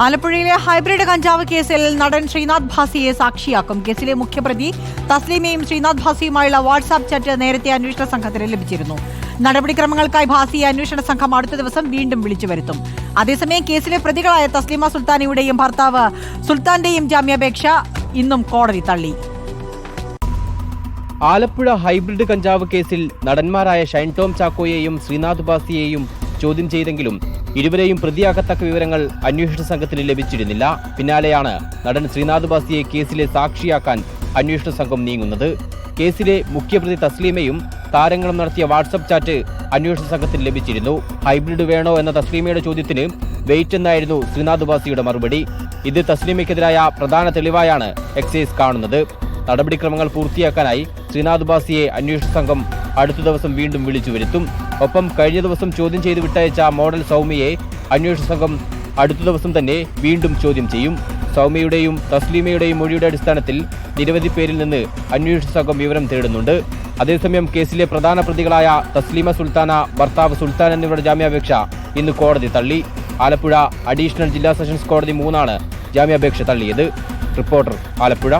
ആലപ്പുഴയിലെ ഹൈബ്രിഡ് കഞ്ചാവ് കേസിൽ നടൻ ശ്രീനാഥ് ഭാസിയെ സാക്ഷിയാക്കും. കേസിലെ മുഖ്യപ്രതി തസ്ലീമയും ശ്രീനാഥ് ഭാസിയുമായുള്ള വാട്സാപ്പ് ചാറ്റ് നേരത്തെ അന്വേഷണ സംഘത്തിന് ലഭിച്ചിരുന്നു. നടപടിക്രമങ്ങൾക്കായി ഭാസിയെ അന്വേഷണ സംഘം അടുത്ത ദിവസം വീണ്ടും വിളിച്ചു വരുത്തും. അതേസമയം കേസിലെ പ്രതികളായ തസ്ലീമ സുൽത്താനിയുടെയും ഭർത്താവ് സുൽത്താന്റെയും ജാമ്യാപേക്ഷ ഇന്നും കോടതി തള്ളി. ആലപ്പുഴ ഹൈബ്രിഡ് കഞ്ചാവ് കേസിൽ നടന്മാരായ ഷൈൻ ടോം ചാക്കോയെയും ശ്രീനാഥ് ഭാസിയെയും ചോദ്യം ചെയ്തെങ്കിലും ഇരുവരെയും പ്രതിയാകത്തക്ക വിവരങ്ങൾ അന്വേഷണ സംഘത്തിന് ലഭിച്ചിരുന്നില്ല. പിന്നാലെയാണ് നടൻ ശ്രീനാഥ് ബാസിയെ കേസിലെ സാക്ഷിയാക്കാൻ അന്വേഷണ സംഘം നീങ്ങുന്നത്. കേസിലെ മുഖ്യപ്രതി തസ്ലീമയും താരങ്ങളും നടത്തിയ വാട്സപ്പ് ചാറ്റ് അന്വേഷണ സംഘത്തിന് ലഭിച്ചിരുന്നു. ഹൈബ്രിഡ് വേണോ എന്ന തസ്ലീമയുടെ ചോദ്യത്തിന് വെയിറ്റ് എന്നായിരുന്നു ശ്രീനാഥ് ബാസിയുടെ മറുപടി. ഇത് തസ്ലീമയ്ക്കെതിരായ പ്രധാന തെളിവായാണ് എക്സൈസ് കാണുന്നത്. നടപടിക്രമങ്ങൾ പൂർത്തിയാക്കാനായി ശ്രീനാഥ് ബാസിയെ അന്വേഷണ സംഘം അടുത്ത ദിവസം വീണ്ടും വിളിച്ചു വരുത്തും. ഒപ്പം കഴിഞ്ഞ ദിവസം ചോദ്യം ചെയ്ത് വിട്ടയച്ച മോഡൽ സൗമ്യയെ അന്വേഷണ സംഘം അടുത്ത ദിവസം തന്നെ വീണ്ടും ചോദ്യം ചെയ്യും. സൗമ്യയുടെയും തസ്ലീമയുടെയും മൊഴിയുടെ അടിസ്ഥാനത്തിൽ നിരവധി പേരിൽ നിന്ന് അന്വേഷണ സംഘം വിവരം തേടുന്നുണ്ട്. അതേസമയം കേസിലെ പ്രധാന പ്രതികളായ തസ്ലീമ സുൽത്താന ഭർത്താവ് സുൽത്താൻ എന്നിവരുടെ ജാമ്യാപേക്ഷ ഇന്ന് കോടതി തള്ളി. ആലപ്പുഴ അഡീഷണൽ ജില്ലാ സെഷൻസ് കോടതി മൂന്നാണ് ജാമ്യാപേക്ഷ തള്ളിയത്. റിപ്പോർട്ടർ ആലപ്പുഴ.